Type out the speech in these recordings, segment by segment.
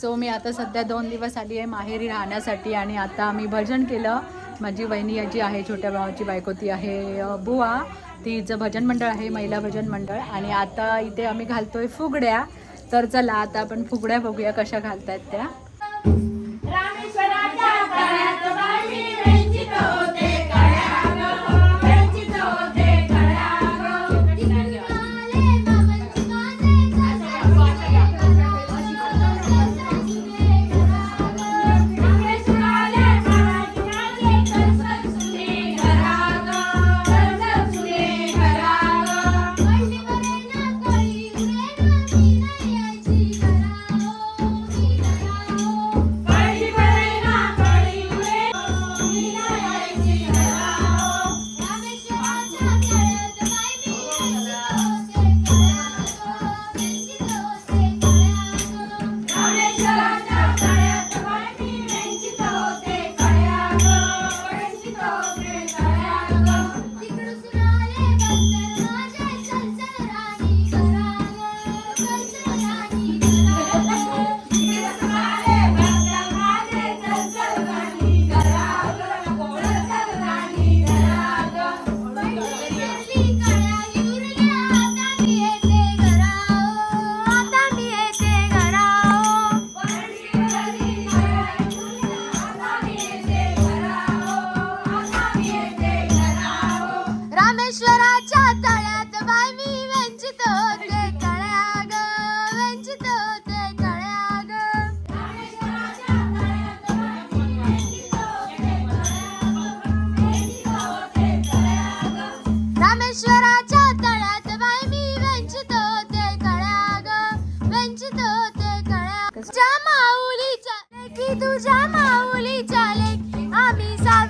So मी आता सध्या दोन दिवस आली आहे माहेरी राहण्यासाठी आणि आता आम्ही भजन केलं. माझी वहिनी जी आहे छोट्या भावाची बायको ती आहे बुवा. तिचं भजन मंडळ आहे महिला भजन मंडळ. आणि आता इथे आम्ही घालतोय फुगड्या. तर चला आता आपण फुगड्या बघूया कशा घालतायत त्या. तुझ्या माऊली चाले आम्ही सावित्रीच्या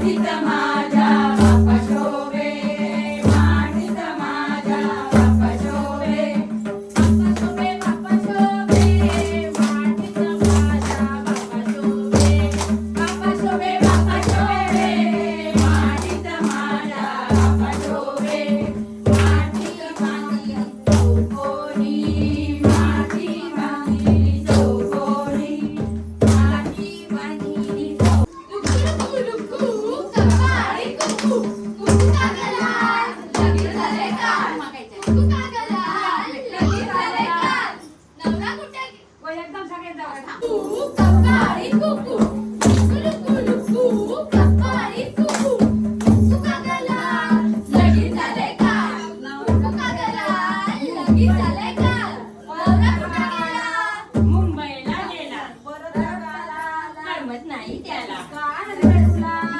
Mahitama. करमत नाही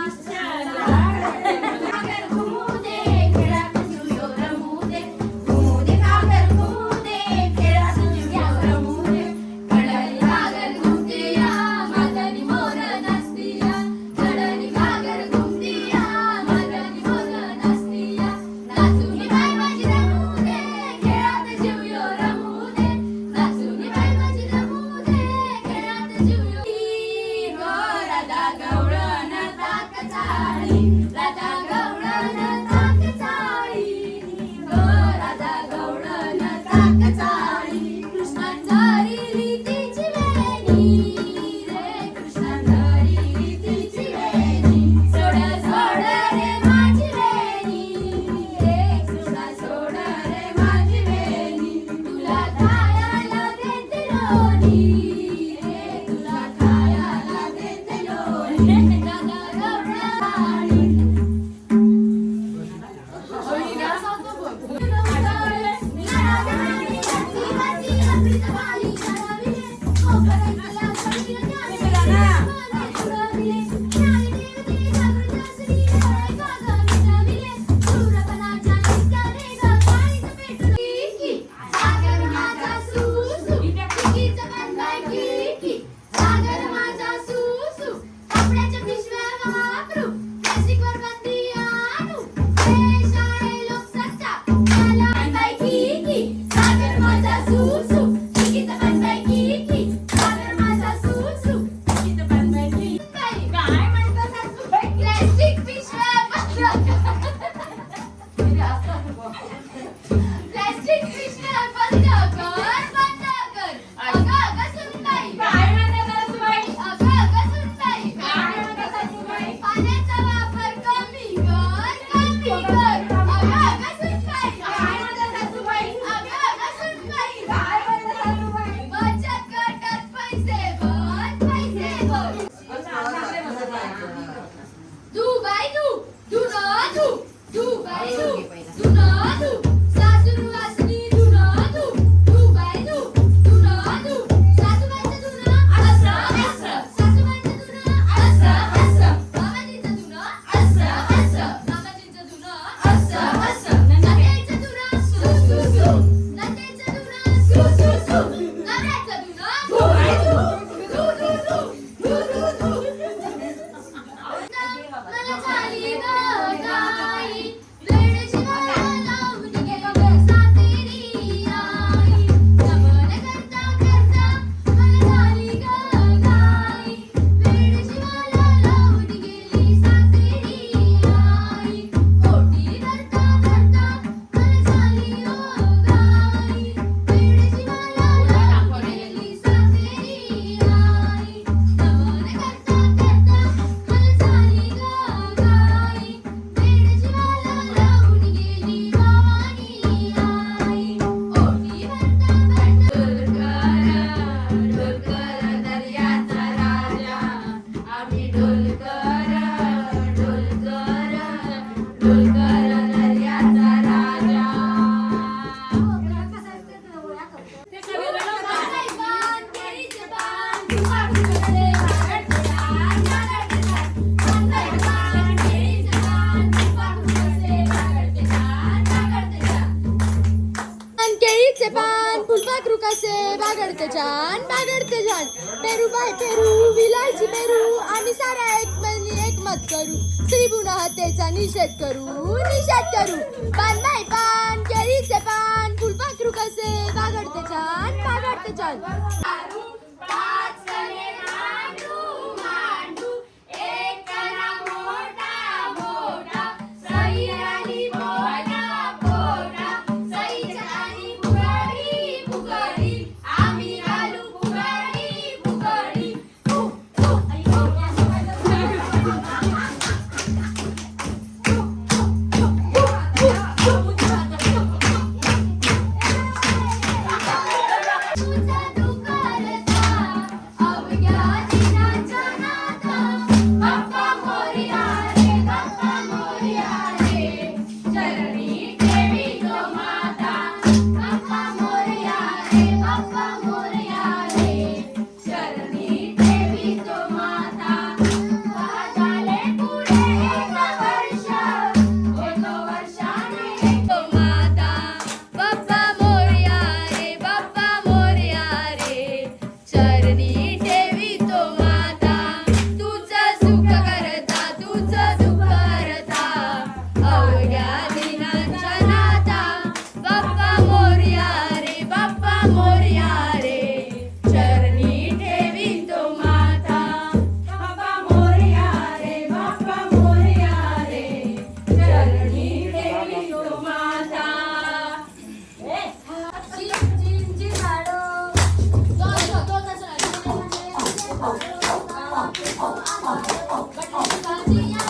से पान फुलपाखरू कसे बागडते जान बागडते जान। पेरू बाय पेरू विलायची पेरू आम्ही सारा एक एकमत करू। त्रिभुन हत्येचा निषेध करू निषेध करू। पान बाय पान केळीचे पान फुलपाखरू कसे बागडते जान बागडते जान। Gracias.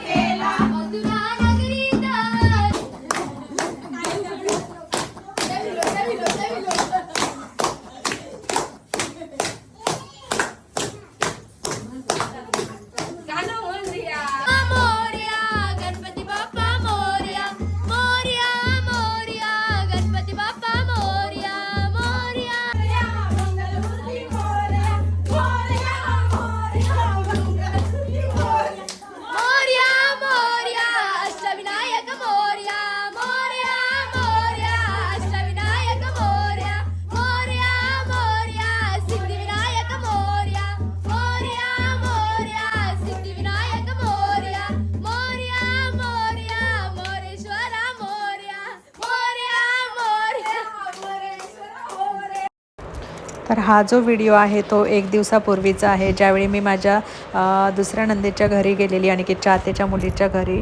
तर हा जो व्हिडिओ आहे तो एक दिवसापूर्वीचा आहे. ज्यावेळी मी माझ्या दुसऱ्या नंदेच्या घरी गेलेली आणि की चातेच्या मुलीच्या घरी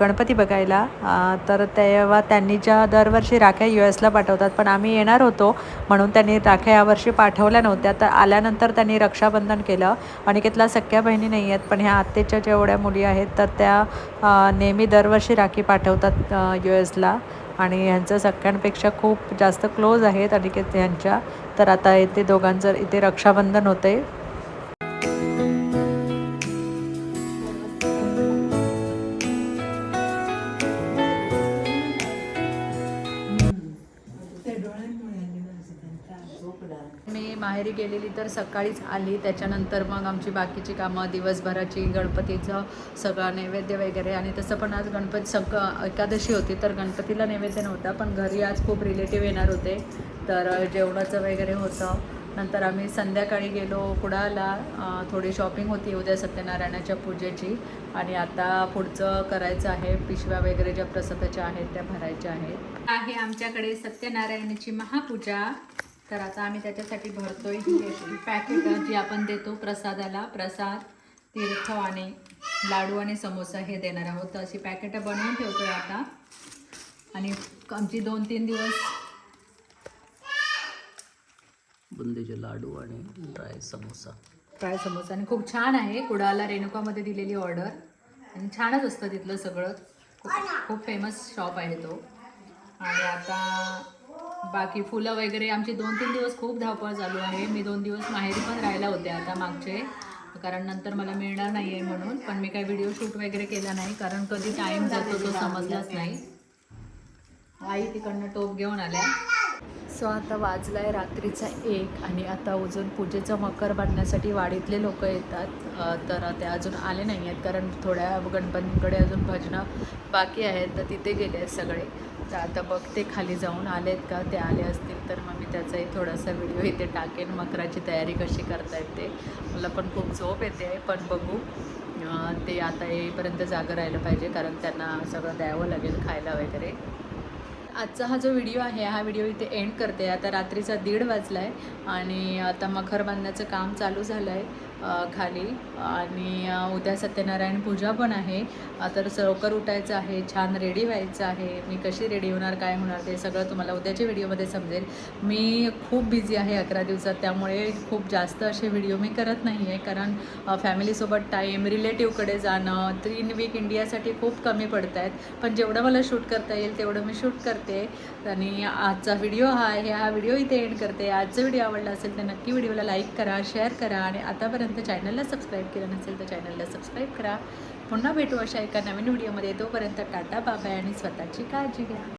गणपती बघायला तर तेव्हा त्यांनी ज्या दरवर्षी राख्या यू एसला पाठवतात पण आम्ही येणार होतो म्हणून त्यांनी राख्या यावर्षी पाठवल्या नव्हत्या. तर आल्यानंतर त्यांनी रक्षाबंधन केलं आणि कितला सख्या बहिणी नाही आहेत पण ह्या आत्तेच्या जेवढ्या मुली आहेत तर त्या नेहमी दरवर्षी राखी पाठवतात यू एसला आणि ह्यांचं सगळ्यांपेक्षा खूप जास्त क्लोज आहेत अनिकेत यांच्या. तर आता इथे दोघांचं इथे रक्षाबंधन होते माहेरी गेलेली तर सकाळीच आली. त्याच्यानंतर मग आमची बाकीची कामं दिवसभराची गणपतीचं सगळं नैवेद्य वगैरे. आणि तसं पण आज गणपती सगळं एकादशी होती तर गणपतीला नैवेद्य नव्हता पण घरी आज खूप रिलेटिव्ह येणार होते. तर जेवणाचं वगैरे होतं. नंतर आम्ही संध्याकाळी गेलो कुडाला थोडी शॉपिंग होती उद्या सत्यनारायणाच्या पूजेची. आणि आता पुढचं करायचं आहे. पिशव्या वगैरे ज्या प्रसादाच्या आहेत त्या भरायच्या आहेत. आहे आमच्याकडे सत्यनारायणाची महापूजा. तर आता आम्ही त्याच्यासाठी भरतोय ही पॅकेट जी आपण देतो प्रसादाला. प्रसाद तीर्थ आणि लाडू आणि समोसा हे देणार आहोत. तर अशी पॅकेटं बनवून ठेवतोय आता. आणि आमची दोन तीन दिवस बुंदीचे लाडू आणि ड्राय समोसा. फ्राय समोसा. आणि खूप छान आहे. कुडाला रेणुकामध्ये दिलेली ऑर्डर आणि छानच असतं तिथलं सगळं. खूप फेमस शॉप आहे तो. आणि आता बाकी फुलं वगैरे आमची दोन तीन दिवस खूप धावपळ चालू आहे. मी दोन दिवस माहेरी पण राहायला होते आता मागचे. कारण नंतर मला मिळणार नाही आहे म्हणून पण मी काही व्हिडिओ शूट वगैरे केला नाही कारण कधी टाईम जातो तो समजलाच नाही. आई तिकडनं टोप घेऊन आल्या. सो आता वाजला आहे रात्रीचा एक आणि आता अजून पूजेचं मकर बांधण्यासाठी वाडीतले लोक येतात. तर ते अजून आले नाही आहेत कारण थोड्या गणपतींकडे अजून भजनं बाकी आहेत तर तिथे गेले आहेत सगळे. तर आता बघते खाली जाऊन आलेत का? ते आले असतील तर मग मी त्याचाही थोडासा व्हिडिओ इथे टाकेन. मकराची तयारी कशी करता ते. मला पण खूप झोप येते पण बघू. ते आता येईपर्यंत जागं राहिलं पाहिजे कारण त्यांना सगळं द्यावं लागेल खायला वगैरे. आजचा हा जो व्हिडिओ आहे हा व्हिडिओ इथे एंड करते. आता रात्रीचा दीड वाजला आहे आणि आता मखर बांधण्याचं काम चालू झालं आहे खाली. आणि उद्या सत्यनारायण पूजा पण आहे. तर लवकर उठायचं आहे छान रेडी व्हायचं आहे. मी कशी रेडी होणार काय होणार ते सगळं तुम्हाला उद्याच्या व्हिडिओमध्ये समजेल. मी खूप बिझी आहे अकरा दिवसात त्यामुळे खूप जास्त असे व्हिडिओ मी करत नाही आहे कारण फॅमिलीसोबत टाईम रिलेटिव्हकडे जाणं तीन वीक इंडियासाठी खूप कमी पडत आहेत पण जेवढं मला शूट करता येईल तेवढं मी शूट करते. आणि आजचा व्हिडिओ हा आहे हा व्हिडिओ इथे एंड करते. आजचा व्हिडिओ आवडला असेल तर नक्की व्हिडिओला लाईक करा शेअर करा. आणि आतापर्यंत आतापर्यंत चॅनलला सबस्क्राईब केलं नसेल तर चॅनलला सबस्क्राईब करा. पुन्हा भेटू अशा एका नवीन व्हिडिओमध्ये तोपर्यंत टाटा बाबाय आणि स्वतःची काळजी घ्या.